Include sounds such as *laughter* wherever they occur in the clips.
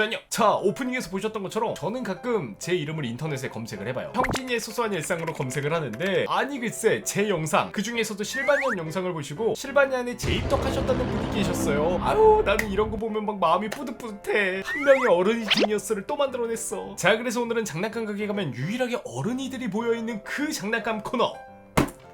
안녕. 자 오프닝에서 보셨던 것처럼 저는 가끔 제 이름을 인터넷에 검색을 해봐요. 형진이의 소소한 일상으로 검색을 하는데 아니 글쎄 제 영상 그 중에서도 실바니안 영상을 보시고 실바니안에 재입덕하셨다는 분이 계셨어요. 아유 나는 이런 거 보면 막 마음이 뿌듯뿌듯해. 한 명의 어른이 지니어스를 또 만들어냈어. 자 그래서 오늘은 장난감 가게 가면 유일하게 어른이들이 모여있는 그 장난감 코너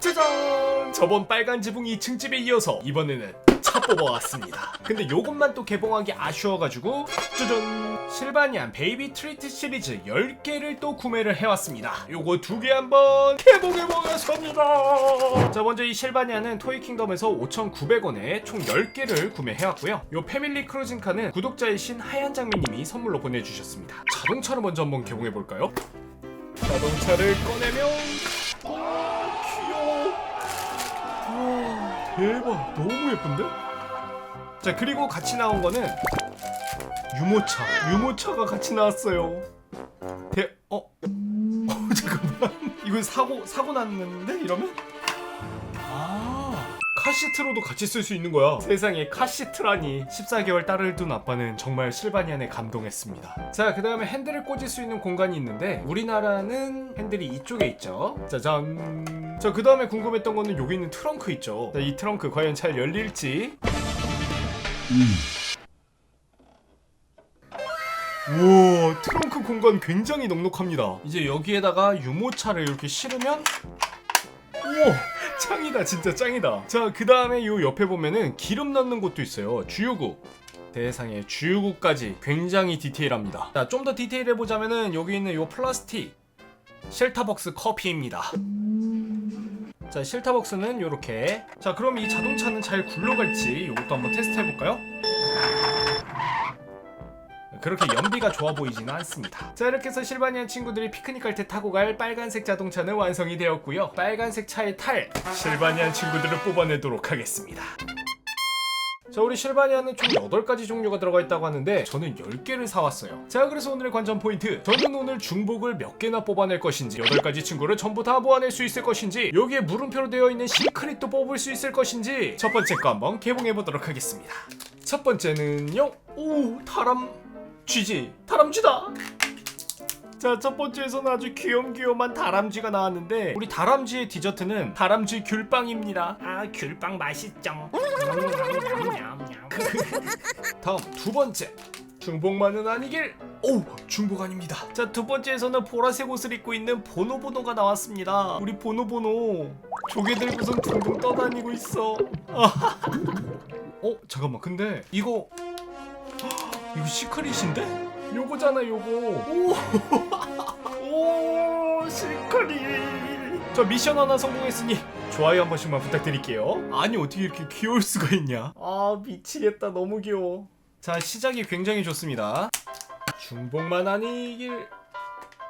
짜잔! 저번 빨간 지붕 2층 집에 이어서 이번에는 차 뽑아왔습니다. 근데 요것만 또 개봉하기 아쉬워가지고 짜잔! 실바니안 베이비 트리트 시리즈 10개를 또 구매를 해왔습니다. 요거 두 개 한번 개봉해보겠습니다. 자 먼저 이 실바니안은 토이킹덤에서 5,900원에 총 10개를 구매해왔고요. 요 패밀리 크루징카는 구독자이신 하얀 장미님이 선물로 보내주셨습니다. 자동차를 먼저 한번 개봉해볼까요? 자동차를 꺼내면 대박 너무 예쁜데? 자 그리고 같이 나온 거는 유모차 유모차가 같이 나왔어요 대.. 어? *laughs* 어 잠깐만 이거 사고 사고 났는데 이러면? 아 카시트로도 같이 쓸 수 있는 거야. 세상에 카시트라니. 14개월 딸을 둔 아빠는 정말 실바니안에 감동했습니다. 자 그 다음에 핸들을 꽂을 수 있는 공간이 있는데 우리나라는 핸들이 이쪽에 있죠. 짜잔. 자 그 다음에 궁금했던 거는 여기 있는 트렁크 있죠. 자, 이 트렁크 과연 잘 열릴지. 우와 트렁크 공간 굉장히 넉넉합니다. 이제 여기에다가 유모차를 이렇게 실으면 우와 짱이다 진짜 짱이다. 자 그 다음에 요 옆에 보면은 기름 넣는 곳도 있어요. 주유구 세상에 주유구까지 굉장히 디테일합니다. 자 좀 더 디테일해 보자면은 여기 있는 요 플라스틱 쉘터벅스 커피입니다. 자 실타벅스는 요렇게. 자 그럼 이 자동차는 잘 굴러갈지 요것도 한번 테스트 해볼까요? 그렇게 연비가 좋아 보이지는 않습니다. 자 이렇게 해서 실바니안 친구들이 피크닉 갈 때 타고 갈 빨간색 자동차는 완성이 되었고요. 빨간색 차에 탈 실바니안 친구들을 뽑아내도록 하겠습니다. 자 우리 실바니아는 총 8가지 종류가 들어가 있다고 하는데 저는 10개를 사왔어요 자 그래서 오늘의 관전 포인트 저는 오늘 중복을 몇 개나 뽑아낼 것인지 8가지 친구를 전부 다 모아낼 수 있을 것인지 여기에 물음표로 되어 있는 시크릿도 뽑을 수 있을 것인지 첫 번째 거 한번 개봉해 보도록 하겠습니다 첫 번째는요 오 다람 쥐지 다람쥐다 자, 첫 번째에서는 아주 귀염귀염한 다람쥐가 나왔는데 우리 다람쥐의 디저트는 다람쥐 귤빵입니다. 아, 귤빵 맛있죠. *laughs* 다음 두 번째. 중복만은 아니길. 오, 중복 아닙니다. 자, 두 번째에서는 보라색 옷을 입고 있는 보노보노가 나왔습니다. 우리 보노보노 조개 들고선 둥둥 떠다니고 있어. *laughs* 어, 잠깐만. 근데 이거 이거 시크릿인데? 요거잖아, 요거. 오. *laughs* 오 시크릿 저 미션 하나 성공했으니 좋아요 한 번씩만 부탁드릴게요 아니 어떻게 이렇게 귀여울 수가 있냐 아 미치겠다 너무 귀여워 자 시작이 굉장히 좋습니다 중복만 아니길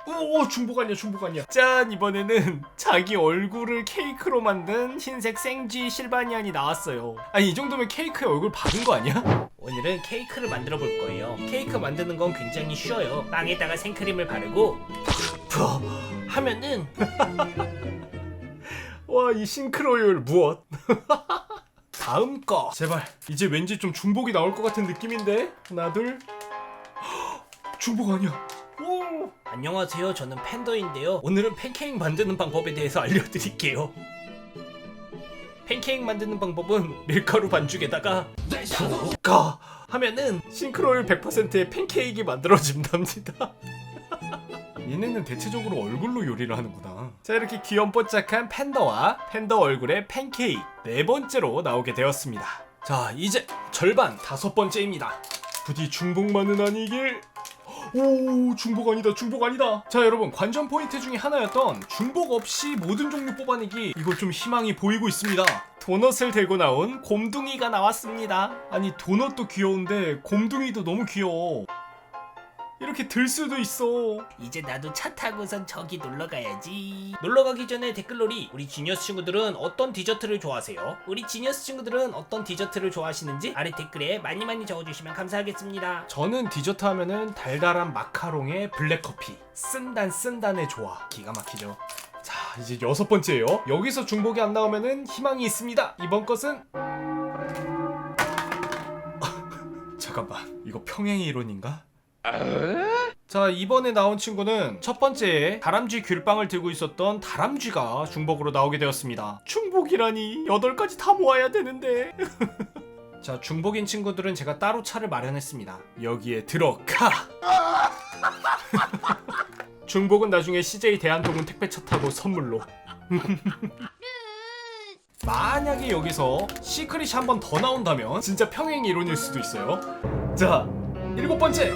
오 중복 아니야 중복 아니야 짠 이번에는 자기 얼굴을 케이크로 만든 흰색 생쥐 실바니안이 나왔어요 아니 이 정도면 케이크에 얼굴 박은 거 아니야? 오늘은 케이크를 만들어 볼 거예요. 케이크 만드는 건 굉장히 쉬워요. 빵에다가 생크림을 바르고 푸 하면은 *laughs* 와 이 싱크로율 무엇? *laughs* 다음 거 제발 이제 왠지 좀 중복이 나올 것 같은 느낌인데 하나 둘 *gasps* 중복 아니야 오 안녕하세요. 저는 팬더인데요. 오늘은 팬케이크 만드는 방법에 대해서 알려드릴게요. 팬케이크 만드는 방법은 밀가루 반죽에다가 가 하면은 싱크로율 100%의 팬케이크 만들어진답니다 *laughs* 얘네는 대체적으로 얼굴로 요리를 하는구나 자 이렇게 귀염뽀짝한 팬더와 팬더 얼굴의 팬케이크 네 번째로 나오게 되었습니다 자 이제 절반 다섯 번째입니다 부디 중복만은 아니길 오 중복 아니다 중복 아니다. 자 여러분 관전 포인트 중에 하나였던 중복 없이 모든 종류 뽑아내기 이거 좀 희망이 보이고 있습니다. 도넛을 들고 나온 곰둥이가 나왔습니다. 아니 도넛도 귀여운데 곰둥이도 너무 귀여워 이렇게 들 수도 있어. 이제 나도 차 타고선 저기 놀러 가야지. 놀러 가기 전에 댓글놀이. 우리 지니어스 친구들은 어떤 디저트를 좋아하세요? 우리 지니어스 친구들은 어떤 디저트를 좋아하시는지 아래 댓글에 많이 많이 적어주시면 감사하겠습니다. 저는 디저트 하면은 달달한 마카롱에 블랙커피. 쓴단 쓴단의 조화. 기가 막히죠. 자 이제 여섯 번째예요. 여기서 중복이 안 나오면은 희망이 있습니다. 이번 것은? *laughs* 잠깐만. 이거 평행의 이론인가? 자 이번에 나온 친구는 첫 번째에 다람쥐 귤빵을 들고 있었던 다람쥐가 중복으로 나오게 되었습니다. 중복이라니 8가지 다 모아야 되는데. *laughs* 자 중복인 친구들은 제가 따로 차를 마련했습니다. 여기에 들어가. *laughs* 중복은 나중에 CJ 대한통운 택배차 타고 선물로. *laughs* 만약에 여기서 시크릿이 한 번 더 나온다면 진짜 평행 이론일 수도 있어요. 자 일곱 번째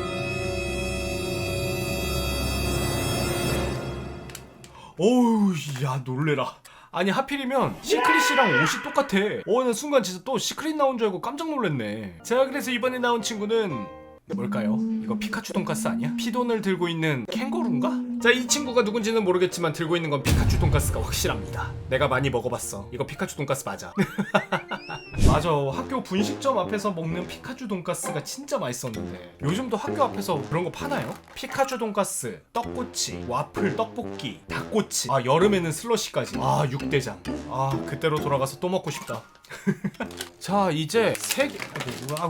어우 야 놀래라 아니 하필이면 시크릿이랑 옷이 똑같아 어나 순간 진짜 또 시크릿 나온 줄 알고 깜짝 놀랐네 자 그래서 이번에 나온 친구는 뭘까요? 이거 피카츄 돈가스 아니야? 피돈을 들고 있는 캥거루인가? 자 이 친구가 누군지는 모르겠지만 들고 있는 건 피카츄 돈가스가 확실합니다 내가 많이 먹어봤어 이거 피카츄 돈가스 맞아 *laughs* 맞아 학교 분식점 앞에서 먹는 피카츄 돈가스가 진짜 맛있었는데 요즘도 학교 앞에서 그런 거 파나요? 피카츄 돈가스, 떡꼬치, 와플, 떡볶이, 닭꼬치 아 여름에는 슬러시까지 아 육대장 아 그때로 돌아가서 또 먹고 싶다 *laughs* 자 이제 세개 아우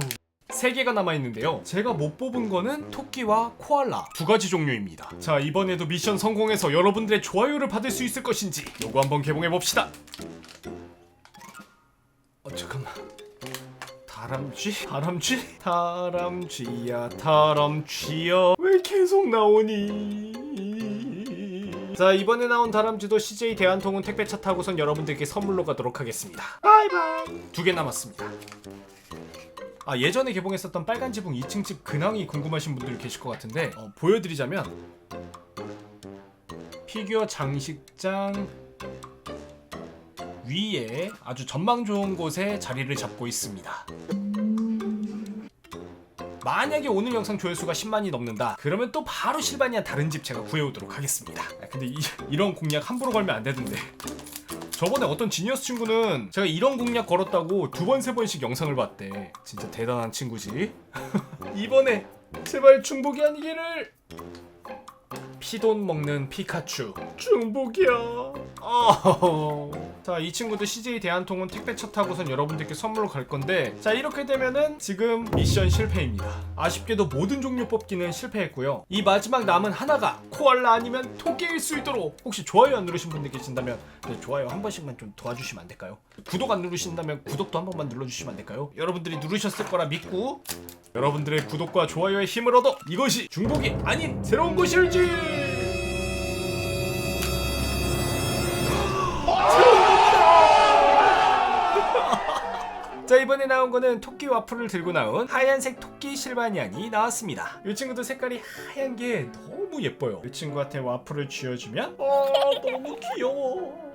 세 개가 남아 있는데요. 제가 못 뽑은 거는 토끼와 코알라 두 가지 종류입니다. 자 이번에도 미션 성공해서 여러분들의 좋아요를 받을 수 있을 것인지 요거 한번 개봉해 봅시다. 어 잠깐만. 다람쥐? 다람쥐? 다람쥐야 다람쥐야 왜 계속 나오니? 자 이번에 나온 다람쥐도 CJ 대한통운 택배차 타고선 여러분들께 선물로 가도록 하겠습니다. 바이바이. 두 개 남았습니다. 아 예전에 개봉했었던 빨간 지붕 2층 집 근황이 궁금하신 분들이 계실 것 같은데 어, 보여드리자면 피규어 장식장 위에 아주 전망 좋은 곳에 자리를 잡고 있습니다. 만약에 오늘 영상 조회수가 10만이 넘는다 그러면 또 바로 실바니아 다른 집 제가 구해오도록 하겠습니다 아, 근데 이, 이런 공약 함부로 걸면 안 되던데 저번에 어떤 지니어스 친구는 제가 이런 공략 걸었다고 두 번 세 번씩 영상을 봤대. 진짜 대단한 친구지. *laughs* 이번에 제발 중복이 아니기를. 피돈 먹는 피카츄 중복이야. 아. 자, 이 친구도 CJ 대한통운 택배차 타고선 여러분들께 선물로 갈 건데, 자 이렇게 되면은 지금 미션 실패입니다. 아쉽게도 모든 종류 뽑기는 실패했고요. 이 마지막 남은 하나가 코알라 아니면 토끼일 수 있도록 혹시 좋아요 안 누르신 분들 계신다면 네, 좋아요 한 번씩만 좀 도와주시면 안 될까요? 구독 안 누르신다면 구독도 한 번만 눌러주시면 안 될까요? 여러분들이 누르셨을 거라 믿고 여러분들의 구독과 좋아요의 힘을 얻어 이것이 중복이 아닌 새로운 것일지. 자 이번에 나온 거는 토끼 와플을 들고 나온 하얀색 토끼 실바니안이 나왔습니다. 이 친구도 색깔이 하얀 게 너무 예뻐요. 이 친구한테 와플을 쥐어주면 아 너무 귀여워.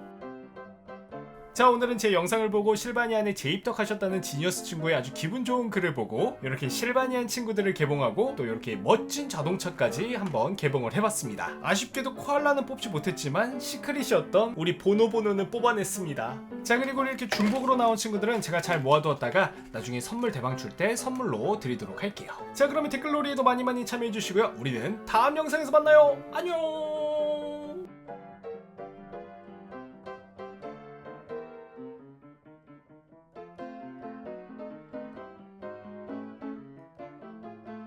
자 오늘은 제 영상을 보고 실바니안에 재입덕하셨다는 지니어스 친구의 아주 기분 좋은 글을 보고 이렇게 실바니안 친구들을 개봉하고 또 이렇게 멋진 자동차까지 한번 개봉을 해봤습니다. 아쉽게도 코알라는 뽑지 못했지만 시크릿이었던 우리 보노보노는 뽑아냈습니다. 자 그리고 이렇게 중복으로 나온 친구들은 제가 잘 모아두었다가 나중에 선물 대방 줄 때 선물로 드리도록 할게요. 자 그러면 댓글놀이에도 많이 많이 참여해주시고요. 우리는 다음 영상에서 만나요. 안녕